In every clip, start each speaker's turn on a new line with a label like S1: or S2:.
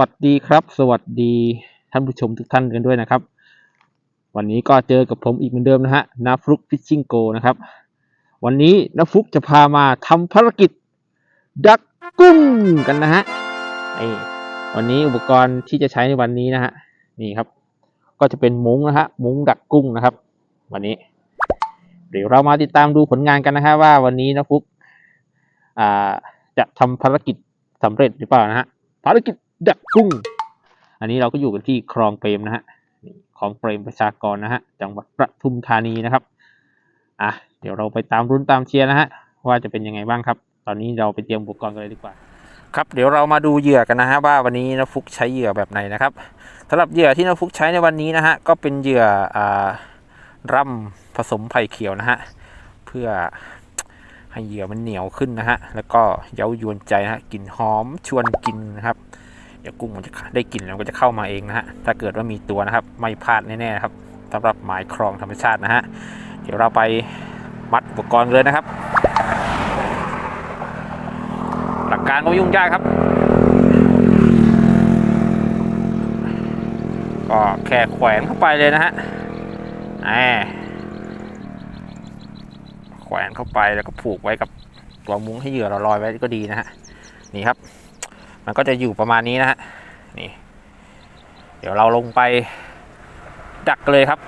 S1: วัสดีครับ สวัสดีท่านผู้ชมทุกท่านกันด้วยนะครับ วันนี้ก็เจอกับผมอีกเหมือนเดิมนะฮะนาฟลุกฟิชชิงโกนะครับ วันนี้นาฟลุกจะพามาทำภารกิจ ดักกุ้งกันนะฮะนี่วันนี้อุปกรณ์ที่จะใช้ในวันนี้นะฮะนี่ครับ ก็จะเป็นมุ้งนะฮะมุ้งดักกุ้งนะครับ วันนี้ เดี๋ยวเรามาติดตามดูผลงานกันนะฮะว่าวันนี้นาฟลุกจะทำภารกิจสำเร็จหรือเปล่านะฮะภารกิจ ดักกุ้ง อันนี้เราก็อยู่กันที่คลองเปรมนะฮะคลองเปรมประชากรนะฮะจังหวัดประทุมธานีนะครับอะเดี๋ยวเราไปตามรุ้นตามเชียร์นะฮะว่าจะเป็นยังไงบ้างครับ ตอนนี้เราไปเตรียมอุปกรณ์กันเลยดีกว่า ครับเดี๋ยวเรามาดูเหยื่อกันนะฮะว่าวันนี้นฟุกใช้เหยื่อแบบไหนนะครับสำหรับเหยื่อที่นฟุกใช้ในวันนี้นะฮะก็เป็นเหยื่ออ่าร่ำผสมไผ่เขียวนะฮะเพื่อให้เหยื่อมันเหนียวขึ้นนะฮะแล้วก็เย้ายวนใจนะฮะกลิ่นหอมชวนกินนะครับ เดี๋ยวกุ้งมันจะได้กลิ่นแล้วก็จะเข้ามาเองนะฮะถ้าเกิดว่ามีตัวนะครับไม่พลาดแน่ๆครับสำหรับหมายครองธรรมชาตินะฮะเดี๋ยวเราไปมัดอุปกรณ์เลยนะครับ หลักการก็ยุ่งยากครับ ก็แค่แขวนเข้าไปเลยนะฮะแหมแขวนเข้าไปแล้วก็ผูกไว้กับตัวมุ้งให้เหยื่อเราลอยไว้ก็ดีนะฮะนี่ครับ มันก็จะอยู่ประมาณนี้นะฮะนี่ เดี๋ยวเราลงไปดักเลยครับ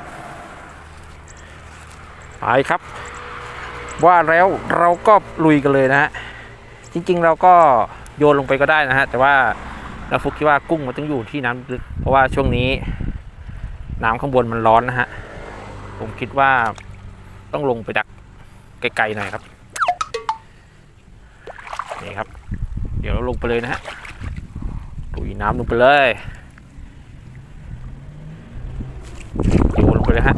S1: ไปครับ ว่าแล้วเราก็ลุยกันเลยนะฮะจริงๆเราก็โยนลงไปก็ได้นะฮะแต่ว่าเราฟุกคิดว่ากุ้งมันต้องอยู่ที่น้ำลึกเพราะว่าช่วงนี้น้ำข้างบนมันร้อนนะฮะผมคิดว่าต้องลงไปดักไกลๆหน่อยครับนี่ครับ เดี๋ยวเราลงไปเลยนะฮะ ลุยน้ำลงไปเลยโยนลงไปเลยฮะ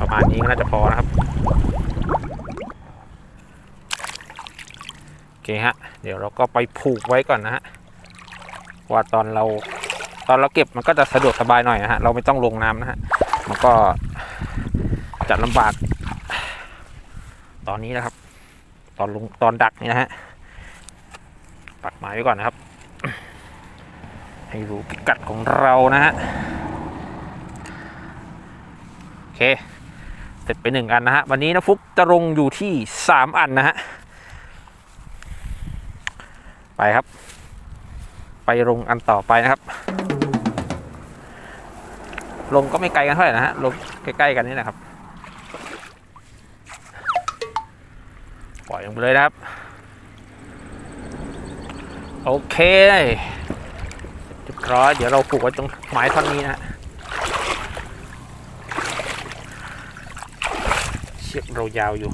S1: ประมาณนี้ก็น่าจะพอนะครับ โอเคฮะ เดี๋ยวเราก็ไปผูกไว้ก่อนนะฮะ ว่าตอนเราตอนเราเก็บมันก็จะสะดวกสบายหน่อยนะฮะ เราไม่ต้องลงน้ำนะฮะ มันก็จะลำบาก ตอนนี้นะครับ ตอนลงตอนดักนี่นะฮะปักหมายไว้ก่อนนะครับ ให้รู้พิกัดของเรานะฮะโอเค เสร็จไปหนึ่งอันนะฮะ วันนี้นะฟุกจะลงอยู่ที่สามอันนะฮะ ไปครับ ไปลงอันต่อไปนะครับ ลงก็ไม่ไกลกันเท่าไหร่นะฮะ ลงใกล้ๆกันนี่นะครับ ปล่อยลงไปเลยนะครับ โอเค เรียบร้อยเดี๋ยวเราผูกไว้ตรงไม้ท่อนนี้นะฮะเชือกเรายาวอยู่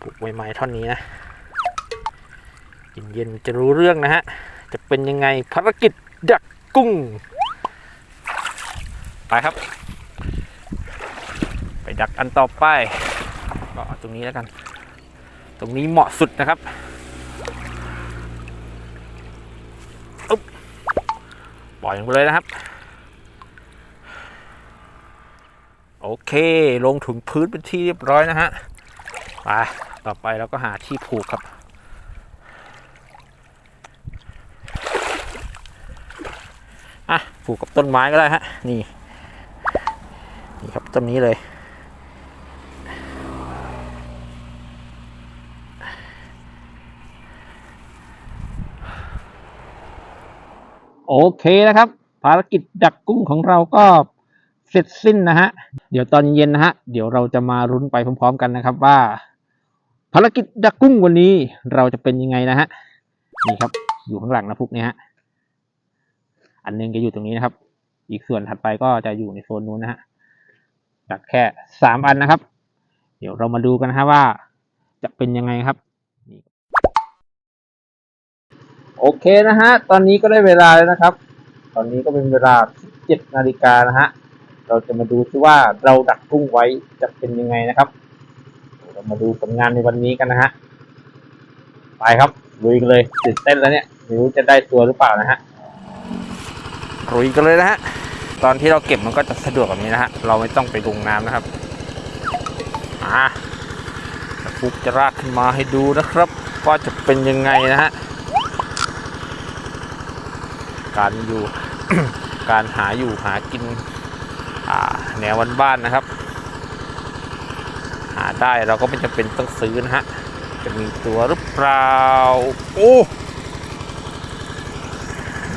S1: ผูกไว้ไม้ท่อนนี้นะเย็นๆจะรู้เรื่องนะฮะ จะเป็นยังไงภารกิจดักกุ้ง ไปครับ ไปดักอันต่อไปก็ตรงนี้แล้วกัน ตรงนี้เหมาะสุดนะครับ ปล่อยลงไปเลยนะครับ โอเค ลงถึงพื้นเป็นที่เรียบร้อยนะฮะไปต่อไปเราก็หาที่ผูกครับ อะ ผูกกับต้นไม้ก็ได้ฮะ นี่ นี่ครับต้นนี้เลย โอเคนะครับ ภารกิจดักกุ้งของเราก็เสร็จสิ้นนะฮะ เดี๋ยวตอนเย็นนะฮะ เดี๋ยวเราจะมารุ้นไปพร้อม ๆ กันนะครับว่า ภารกิจดักกุ้งวันนี้เราจะเป็นยังไงนะฮะ นี่ครับ อยู่ข้างหลังนะพุกเนี่ยฮะ อันหนึงจะอยู่ตรงนี้นะครับ อีกส่วนถัดไปก็จะอยู่ในโซนนู้นนะฮะ ดักแค่สามอันนะครับ เดี๋ยวเรามาดูกันนะฮะว่า จะเป็นยังไงครับ โอเคนะฮะ ตอนนี้ก็ได้เวลาแล้วนะครับ ตอนนี้ก็เป็นเวลา 17นาฬิกานะฮะ เราจะมาดูซิว่าเราดักกุ้งไว้จะเป็นยังไงนะครับ เรามาดูผลงานในวันนี้กันนะฮะ ไปครับลุยกันเลยตื่นเต้นแล้วเนี่ยไม่รู้จะได้ตัวหรือเปล่านะฮะลุยกันเลยนะฮะ ตอนที่เราเก็บมันก็จะสะดวกแบบนี้นะฮะ เราไม่ต้องไปลงน้ำนะครับอ่าฟุกจะรากขึ้นมาให้ดูนะครับ ว่าจะเป็นยังไงนะฮะ การอยู่ การหาอยู่หากินแนววันบ้านนะครับ หาได้เราก็ไม่จำเป็นต้องซื้อนะฮะจะมีตัวหรือเปล่า โอ้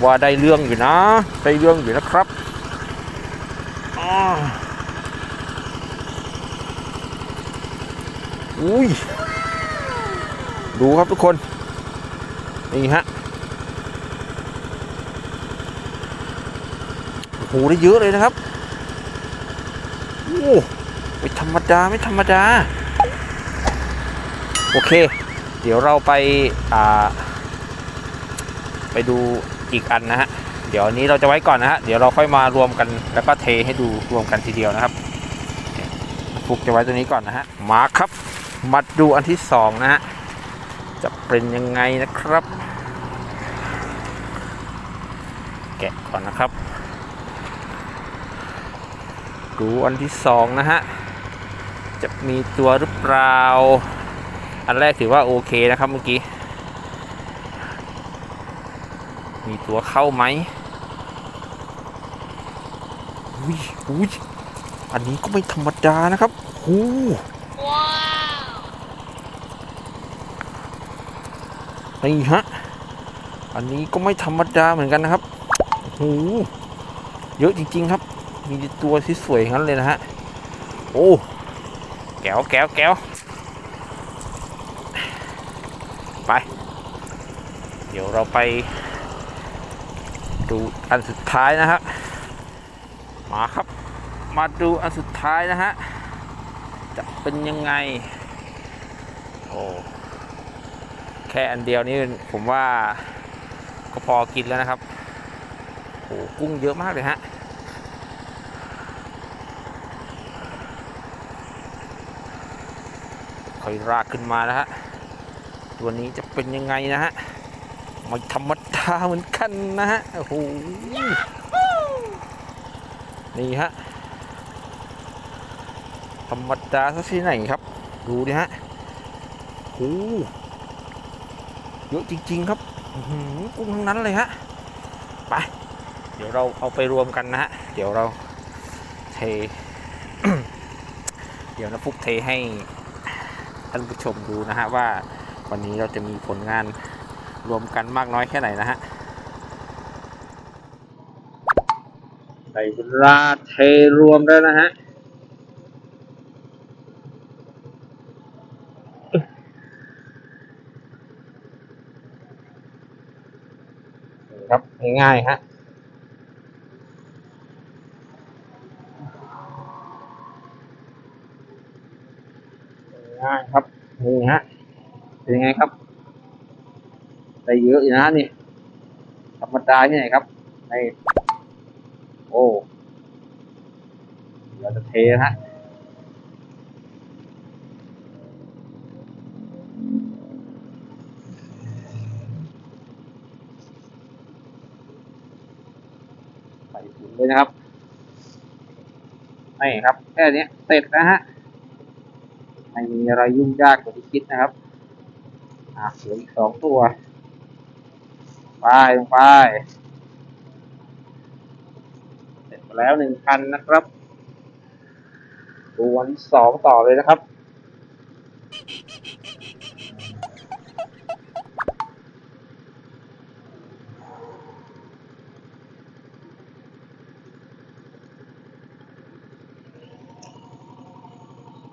S1: ว่าได้เรื่องอยู่นะ ได้เรื่องอยู่นะครับอุ้ย ดูครับทุกคน นี่ฮะ โหได้เยอะเลยนะครับโอ้ไม่ธรรมดาไม่ธรรมดา โอเค เดี๋ยวเราไปอ่าไปดูอีกอันนะฮะเดี๋ยวนนี้เราจะไว้ก่อนนะฮะเดี๋ยวเราค่อยมารวมกันแล้วก็เทให้ดูรวมกันทีเดียวนะครับฟุกจะไว้ตัวนี้ก่อนนะฮะมาครับมาดูอันที่สองนะฮะจะเป็นยังไงนะครับ แกะก่อนนะครับ ดูอันที่สองนะฮะ จะมีตัวหรือเปล่า อันแรกถือว่าโอเคนะครับเมื่อกี้ มีตัวเข้าไหมอุ้ยอุ้ยอันนี้ก็ไม่ธรรมดานะครับโอ้นี่ฮะ อันนี้ก็ไม่ธรรมดาเหมือนกันนะครับโอ้โหเยอะจริง ๆ ครับ มีตัวที่สวยงั้นเลยนะฮะ โอ้ แก้วแก้วแก้วไป เดี๋ยวเราไป ดูอันสุดท้ายนะฮะ มาครับ มาดูอันสุดท้ายนะฮะ จะเป็นยังไง โอ้แค่อันเดียวนี่ผมว่าก็พอกินแล้วนะครับ โอ้กุ้งเยอะมากเลยฮะ ค่อยรากขึ้นมานะฮะ ตัวนี้จะเป็นยังไงนะฮะไม่ธรรมดาเหมือนกันนะฮะ โอ้โห นี่ฮะ ธรรมดาซะที่ไหนครับ ดูดิฮะโอ้โหเยอะจริง ๆ ครับหือกุ้งทั้งนั้นเลยฮะ ไป เดี๋ยวเราเอาไปรวมกันนะฮะ เดี๋ยวเราเท เดี๋ยวนะฟุกเทให้านผู้ชมดูนะฮะว่า วันนี้เราจะมีผลงานรวมกันมากน้อยแค่ไหนนะฮะใส่เวลาเทรวมแล้วนะฮะครับง่ายๆฮะ ง่ายครับนี่ฮะเป็นยังไงครับได้เยอะอยู่นะนี่ธรรมดาที่ไหนครับในโอ้เราจะเทนะฮะใส่ถุงเลยนะครับนี่ครับแค่นี้เสร็จนะฮะ ไม่มีอะไรยุ่งยากกว่าที่คิดนะครับ อะเหลืออีกสองตัว ไปลงไป เสร็จแล้วหนึ่งพันนะครับ ตัวที่สองต่อเลยนะครับ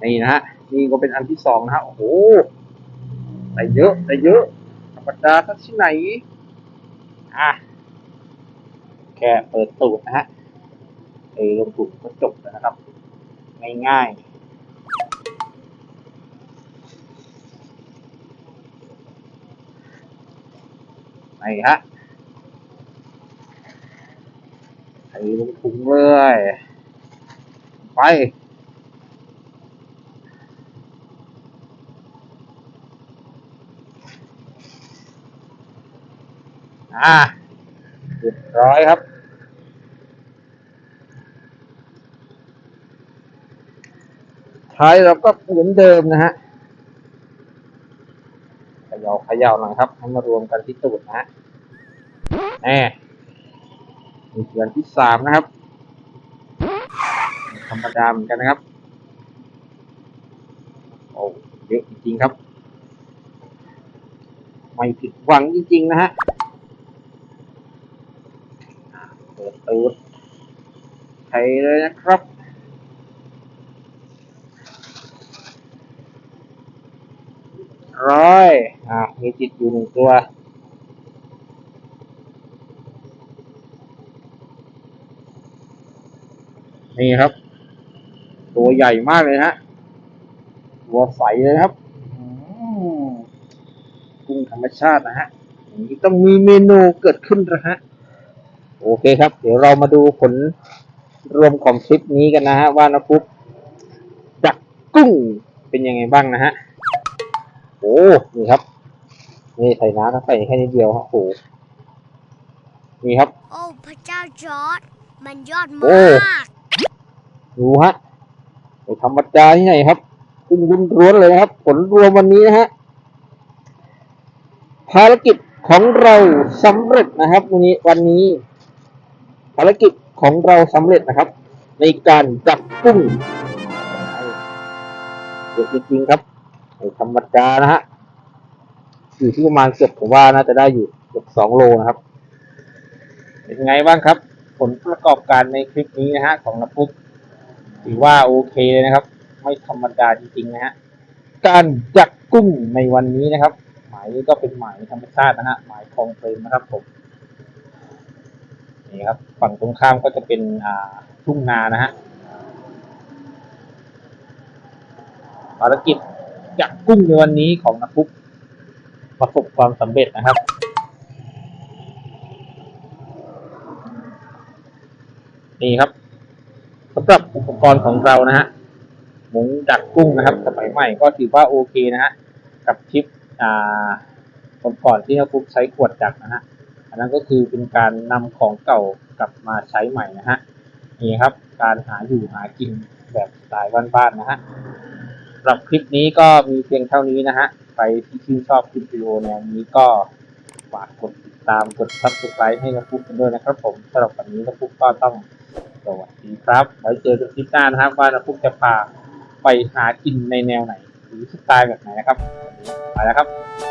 S1: นี่นะฮะ นี่ก็เป็นอันที่สองนะฮะโอ้โหได้เยอะได้เยอะธรรมดาสักที่ไหนอะแค่เปิดตูดนะฮะเอลงถุงก็จบแล้วนะครับ ง่ายๆไหนฮะใส่ลงถุงเลย ไป อ่าเรียบร้อยครับ ท้ายเราก็เหมือนเดิมนะฮะขย่าขย่าหน่อยครับให้มารวมกันที่ตูดนะฮะแน่นี่เดือนที่สามนะครับ ธรรมดาเหมือนกันนะครับ โอ้เยอะจริงๆครับ ไม่ผิดหวังจริงๆนะฮะอ่า เปิดตูดใช้เลยนะครับ ร้อยอ่ามีจิตอยู่หนึ่งตัวนี่ครับ ตัวใหญ่มากเลยฮะ ตัวใสเลยครับกุ้งธรรมชาตินะฮะอย่างนี้ต้องมีเมนูเกิดขึ้นนะฮะ โอเคครับ เดี๋ยวเรามาดูผลรวมของคลิปนี้กันนะฮะว่านะปุ๊บดักกุ้งเป็นยังไงบ้างนะฮะโอ้นี่ครับนี่ใส่น้ำนะใส่แค่นิดเดียวฮะโอ้โหนี่ครับ
S2: โอ้พระเจ้าจอร์ดมันยอด
S1: โอ้
S2: มาก
S1: ดูฮะไม่ธรรมดาที่ไหนครับกุ้งรุนร้วนเลยนะครับ ผลรวมวันนี้นะฮะภารกิจของเราสำเร็จนะครับ วันนี้วันนี้ ภารกิจของเราสำเร็จนะครับ ในการจับกุ้งเยอะจริงๆครับไม่ธรรมดานะฮะอยู่ที่ประมาณเกือบผมว่าน่าจะได้อยู่เกือบสองโลนะครับ เป็นไงบ้างครับ ผลประกอบการในคลิปนี้นะฮะของน้ำพุกถือว่าโอเคเลยนะครับ ไม่ธรรมดาจริงๆนะฮะการจับกุ้งในวันนี้นะครับ หมายก็เป็นหมายธรรมชาตินะฮะหมายคลองเปรมนะครับผม นี่ครับ ฝั่งตรงข้ามก็จะเป็นทุ่งนานะฮะภารกิจจับกุ้งในวันนี้ของนักปุ๊กประสบความสำเร็จนะครับนี่ครับสำหรับอุปกรณ์ของเรานะฮะหมุงดักกุ้งนะครับ สมัยใหม่ก็ถือว่าโอเคนะฮะกับคลิปอ่าก่อนที่นักปุ๊กใช้ขวดดักนะฮะ อันนั้นก็คือเป็นการนำของเก่ากลับมาใช้ใหม่นะฮะนี่ครับการหาอยู่หากินแบบสไตล์บ้านๆนะฮะสำหรับคลิปนี้ก็มีเพียงเท่านี้นะฮะใครที่ชื่นชอบคลิปวิดีโอแนวนี้ก็ฝากกดติดตามกด subscribe ให้นะปุ๊กกันด้วยนะครับผมสำหรับวันนี้นะปุ๊กก็ต้องสวัสดีครับ ไว้เจอกันคลิปหน้านะครับว่านะปุ๊กจะพาไปหากินในแนวไหนหรือสไตล์แบบไหนนะครับไปแล้วครับ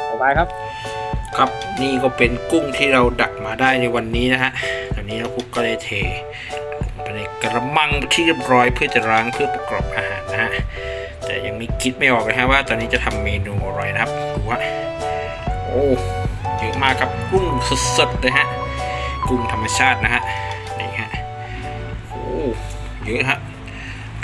S1: บ๊ายบายครับ ครับนี่ก็เป็นกุ้งที่เราดักมาได้ในวันนี้นะฮะตอนนี้เราปุ๊กก็ได้เทไปในกระมังที่เรียบร้อยเพื่อจะล้างเพื่อประกอบอาหารนะฮะแต่ยังไม่คิดไม่ออกเลยฮะว่า ตอนนี้จะทำเมนูอะไรนะครับดูว่าโอ้เยอะมากครับกุ้งสดๆเลยฮะกุ้งธรรมชาตินะฮะนี่ฮะโอ้เยอะฮะ